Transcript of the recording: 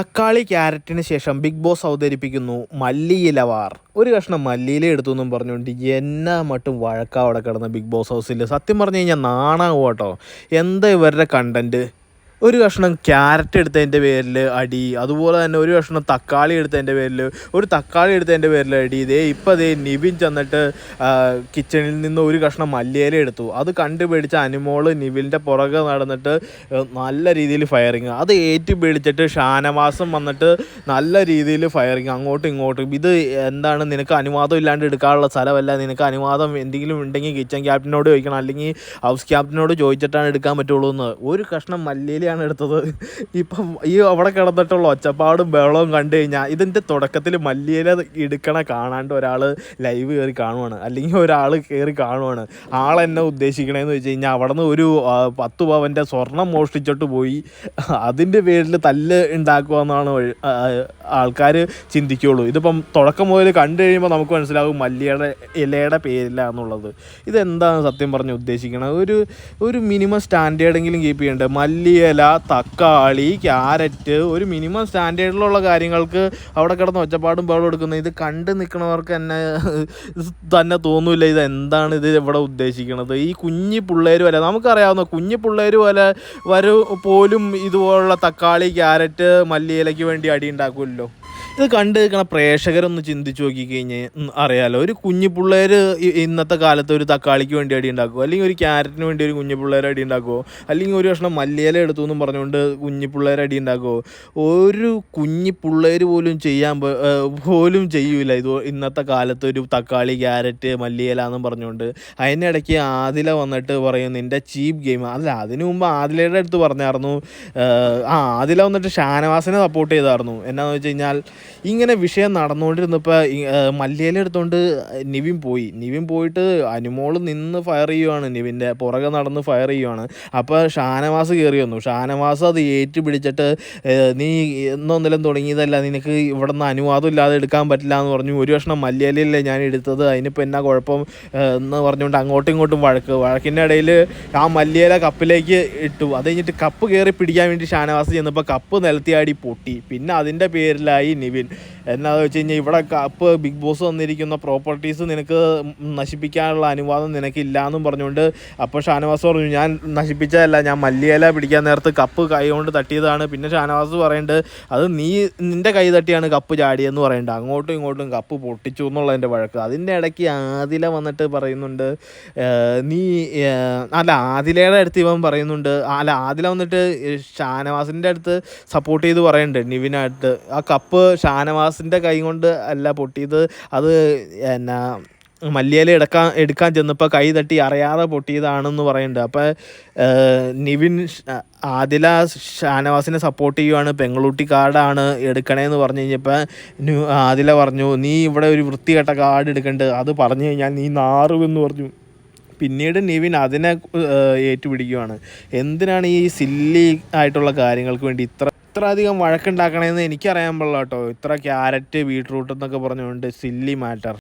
തക്കാളി ക്യാരറ്റിന് ശേഷം big boss അവതരിപ്പിക്കുന്നു മല്ലിയിലവാർ. ഒരു കഷ്ണം മല്ലിയില എടുത്തു എന്നും പറഞ്ഞുകൊണ്ട് എന്നാ മട്ടും വഴക്കാ അവിടെ കിടന്ന ബിഗ് ബോസ് ഹൗസിൽ സത്യം പറഞ്ഞു കഴിഞ്ഞാൽ നാണാവും കേട്ടോ എന്താ ഇവരുടെ കണ്ടന്റ് ഒരു കഷ്ണം ക്യാരറ്റ് എടുത്തതിന്റെ പേരിൽ അടി അതുപോലെ തന്നെ ഒരു കഷ്ണം തക്കാളി എടുത്തതിന്റെ പേരിൽ ഒരു തക്കാളി എടുത്തതിന്റെ പേരിൽ അടി. ഇതേ ഇപ്പം അതേ നിവിൻ ചെന്നിട്ട് കിച്ചണിൽ നിന്ന് ഒരു കഷ്ണം മല്ലിയില എടുത്തു. അത് കണ്ടുപിടിച്ച അനുമോൾ നിവിന്റെ പുറകെ നടന്നിട്ട് നല്ല രീതിയിൽ ഫയറിങ് അത് ഏറ്റു പിടിച്ചിട്ട് ഷാനവാസം വന്നിട്ട് നല്ല രീതിയിൽ ഫയറിങ് അങ്ങോട്ടും ഇങ്ങോട്ടും. ഇത് എന്താണ്? നിനക്ക് അനുവാദം ഇല്ലാണ്ട് എടുക്കാനുള്ള സ്ഥലമല്ല. നിനക്ക് അനുവാദം എന്തെങ്കിലും ഉണ്ടെങ്കിൽ കിച്ചൺ ക്യാപ്റ്റനോട് ചോദിക്കണം. അല്ലെങ്കിൽ ഹൗസ് ക്യാപ്റ്റനോട് ചോദിച്ചിട്ടാണ് എടുക്കാൻ പറ്റുള്ളൂ എന്ന്. ഒരു കഷ്ണം മല്ലിയിലയാണ് എടുത്തത്. ഇപ്പം ഈ അവിടെ കിടന്നിട്ടുള്ള ഒച്ചപ്പാടും ബഹളവും കണ്ടു കഴിഞ്ഞാൽ ഇതിന്റെ തുടക്കത്തിൽ മല്ലിയില എടുക്കണ കാണാണ്ട് ഒരാൾ ലൈവ് കയറി കാണുവാണ്. അല്ലെങ്കിൽ ഒരാൾ കയറി കാണുവാണ്. ആളെന്നെ ഉദ്ദേശിക്കണേന്ന് വെച്ച് കഴിഞ്ഞാൽ അവിടെ നിന്ന് ഒരു പത്ത് പവന്റെ സ്വർണം മോഷ്ടിച്ചിട്ട് പോയി. അതിന്റെ പേരിൽ തല്ല് ഉണ്ടാക്കുക എന്നാണ് ആൾക്കാർ ചിന്തിക്കുകയുള്ളൂ ഇതിപ്പം തുടക്കം മുതൽ കണ്ടു കഴിയുമ്പോൾ നമുക്ക് മനസ്സിലാവും മല്ലിയുടെ ഇലയുടെ പേരില്ല എന്നുള്ളത്. ഇതെന്താണ് സത്യം പറഞ്ഞ് ഉദ്ദേശിക്കണത്? ഒരു ഒരു മിനിമം സ്റ്റാൻഡേർഡെങ്കിലും കീപ്പ് ചെയ്യേണ്ടത് മല്ലിയില തക്കാളി ക്യാരറ്റ് ഒരു മിനിമം സ്റ്റാൻഡേർഡിലുള്ള കാര്യങ്ങൾക്ക് അവിടെ കിടന്ന് ഒച്ചപ്പാടും ബഹളം എടുക്കുന്നത് ഇത് കണ്ട് നിൽക്കുന്നവർക്ക് തന്നെ തന്നെ തോന്നില്ല ഇത് എന്താണ് ഇത് ഇവിടെ ഉദ്ദേശിക്കുന്നത് ഈ കുഞ്ഞി പിള്ളേർ വരെ നമുക്കറിയാവുന്ന കുഞ്ഞി പിള്ളേർ പോലെ വരും പോലും ഇതുപോലുള്ള തക്കാളി ക്യാരറ്റ് മല്ലിയിലയ്ക്ക് വേണ്ടി അടി ഉണ്ടാക്കുമല്ലോ. ഇത് കണ്ടു നിൽക്കണ പ്രേക്ഷകരൊന്ന് ചിന്തിച്ച് നോക്കിക്കഴിഞ്ഞാൽ അറിയാലോ. ഒരു കുഞ്ഞു പിള്ളേർ ഇന്നത്തെ കാലത്ത് ഒരു തക്കാളിക്ക് വേണ്ടി അടി ഉണ്ടാക്കുമോ അല്ലെങ്കിൽ ഒരു ക്യാരറ്റിന് വേണ്ടി ഒരു കുഞ്ഞു പിള്ളേർ അടി ഉണ്ടാക്കുമോ അല്ലെങ്കിൽ ഒരു കഷ്ണം മല്ലിയില എടുത്തു എന്നും പറഞ്ഞുകൊണ്ട് കുഞ്ഞു പിള്ളേർ അടി ഉണ്ടാക്കുമോ ഒരു കുഞ്ഞു പിള്ളേർ പോലും ചെയ്യാൻ പോലും ചെയ്യൂല. ഇത് ഇന്നത്തെ കാലത്ത് ഒരു തക്കാളി ക്യാരറ്റ് മല്ലിയില എന്നും പറഞ്ഞുകൊണ്ട് അതിനിടയ്ക്ക് ആദില വന്നിട്ട് പറയും നിന്റെ ചീപ്പ് ഗെയിം. അല്ല അതിനു മുമ്പ് ആദിലയുടെ അടുത്ത് പറഞ്ഞായിരുന്നു ആ ആദില വന്നിട്ട് ഷാനവാസിനെ സപ്പോർട്ട് ചെയ്തായിരുന്നു. എന്നാന്ന് വെച്ച് കഴിഞ്ഞാൽ ഇങ്ങനെ വിഷയം നടന്നുകൊണ്ടിരുന്നപ്പോൾ മല്ലിയില എടുത്തുകൊണ്ട് നിവിൻ പോയി. നിവിൻ പോയിട്ട് അനുമോൾ നിന്ന് ഫയർ ചെയ്യുവാണ്. നിവിന്റെ പുറകെ നടന്ന് ഫയർ ചെയ്യുവാണ്. അപ്പോൾ ഷാനവാസ് കയറി വന്നു. ഷാനവാസ് അത് ഏറ്റു പിടിച്ചിട്ട് ഏർ, നീ ഇന്നൊന്നിലും തുടങ്ങിയതല്ല. നിനക്ക് ഇവിടെ നിന്ന് അനുവാദം ഇല്ലാതെ എടുക്കാൻ പറ്റില്ല എന്ന് പറഞ്ഞു. ഒരു കഷ്ണം മല്ലിയിലല്ലേ ഞാൻ എടുത്തത്. അതിനിപ്പോൾ എന്നാ കുഴപ്പം എന്ന് പറഞ്ഞുകൊണ്ട് അങ്ങോട്ടും ഇങ്ങോട്ടും വഴക്ക്. വഴക്കിന്റെ ഇടയിൽ ആ മല്ലിയില കപ്പിലേക്ക് ഇട്ടു. അത് കഴിഞ്ഞിട്ട് കപ്പ് കയറി പിടിക്കാൻ വേണ്ടി ഷാനവാസ് ചെന്നപ്പോൾ കപ്പ് നിലത്തിയാടി പൊട്ടി. പിന്നെ അതിന്റെ പേരിലായി നിവിൻ. എന്നാന്ന് വെച്ച് കഴിഞ്ഞാൽ ഇവിടെ കപ്പ് ബിഗ് ബോസ് വന്നിരിക്കുന്ന പ്രോപ്പർട്ടീസ് നിനക്ക് നശിപ്പിക്കാനുള്ള അനുവാദം നിനക്കില്ല എന്നും പറഞ്ഞുകൊണ്ട് അപ്പോൾ ഷാനവാസ് പറഞ്ഞു ഞാൻ നശിപ്പിച്ചതല്ല ഞാൻ മല്ലിയില പിടിക്കാൻ നേരത്ത് കപ്പ് കൈ കൊണ്ട് തട്ടിയതാണ്. പിന്നെ ഷാനവാസ് പറയുന്നുണ്ട് അത് നീ നിന്റെ കൈ തട്ടിയാണ് കപ്പ് ചാടിയെന്ന് പറയുന്നുണ്ട് അങ്ങോട്ടും ഇങ്ങോട്ടും കപ്പ് പൊട്ടിച്ചു എന്നുള്ളതിന്റെ വഴക്ക്. അതിന്റെ ഇടയ്ക്ക് ആദില വന്നിട്ട് പറയുന്നുണ്ട് നീ അല്ല ആദിലയുടെ അടുത്ത് ഇവൻ പറയുന്നുണ്ട് അല്ല ആദില വന്നിട്ട് ഷാനവാസിന്റെ അടുത്ത് സപ്പോർട്ട് ചെയ്ത് പറയുന്നുണ്ട് നിവിനായിട്ട്. ആ കപ്പ് ഷാനവാസിന്റെ കൈ കൊണ്ട് അല്ല പൊട്ടിയത്. അത് എന്നാ മല്യേല എടുക്കാൻ എടുക്കാൻ ചെന്നപ്പോൾ കൈ തട്ടി അറിയാതെ പൊട്ടിയതാണെന്ന് പറയുന്നുണ്ട്. അപ്പോൾ നിവിൻ ആദില ഷാനവാസിനെ സപ്പോർട്ട് ചെയ്യുവാണ്. പെങ്ങളൂട്ടി കാർഡാണ് എടുക്കണേന്ന് പറഞ്ഞു കഴിഞ്ഞപ്പോൾ ആദില പറഞ്ഞു നീ ഇവിടെ ഒരു വൃത്തികെട്ട കാർഡ് എടുക്കണ്ട്. അത് പറഞ്ഞു കഴിഞ്ഞാൽ നീ നാറുമെന്ന് പറഞ്ഞു. പിന്നീട് നിവിൻ അതിനെ ഏറ്റുപിടിക്കുവാണ്. എന്തിനാണ് ഈ സില്ലി ആയിട്ടുള്ള കാര്യങ്ങൾക്ക് വേണ്ടി ഇത്ര ഇത്ര അധികം വഴക്കുണ്ടാക്കണമെന്ന് എനിക്കറിയാൻ പാടില്ല കേട്ടോ ഇത്ര ക്യാരറ്റ് ബീട്രൂട്ട് എന്നൊക്കെ പറഞ്ഞുകൊണ്ട് സില്ലി മാറ്റർ